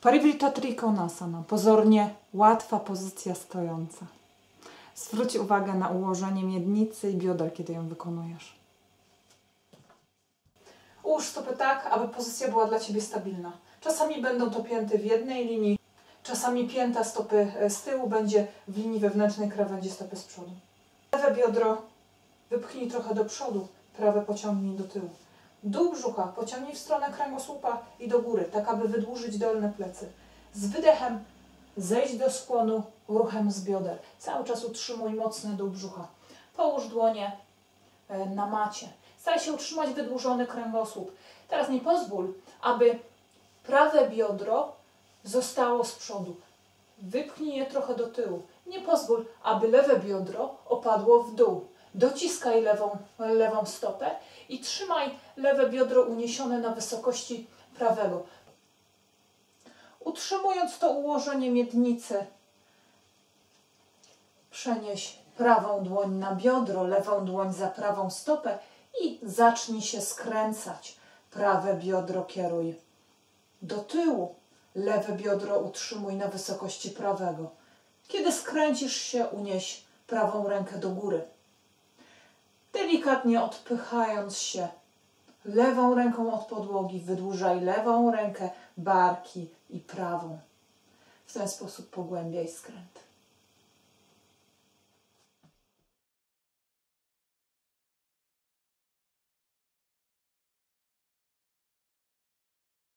Parivrita Trikonasana. Pozornie łatwa pozycja stojąca. Zwróć uwagę na ułożenie miednicy i bioder, kiedy ją wykonujesz. Ułóż stopy tak, aby pozycja była dla Ciebie stabilna. Czasami będą to pięty w jednej linii, czasami pięta stopy e, z tyłu będzie w linii wewnętrznej krawędzi stopy z przodu. Lewe biodro wypchnij trochę do przodu, prawe pociągnij do tyłu. Dół brzucha pociągnij w stronę kręgosłupa i do góry, tak aby wydłużyć dolne plecy. Z wydechem zejdź do skłonu ruchem z bioder. Cały czas utrzymuj mocny dół brzucha. Połóż dłonie e, na macie. Staraj się utrzymać wydłużony kręgosłup. Teraz nie pozwól, aby prawe biodro zostało z przodu. Wypchnij je trochę do tyłu. Nie pozwól, aby lewe biodro opadło w dół. Dociskaj lewą, lewą stopę i trzymaj lewe biodro uniesione na wysokości prawego. Utrzymując to ułożenie miednicy, przenieś prawą dłoń na biodro, lewą dłoń za prawą stopę i zacznij się skręcać. Prawe biodro kieruj do tyłu, lewe biodro utrzymuj na wysokości prawego. Kiedy skręcisz się, unieś prawą rękę do góry. Delikatnie odpychając się lewą ręką od podłogi, wydłużaj lewą rękę, barki i prawą. W ten sposób pogłębiaj skręt.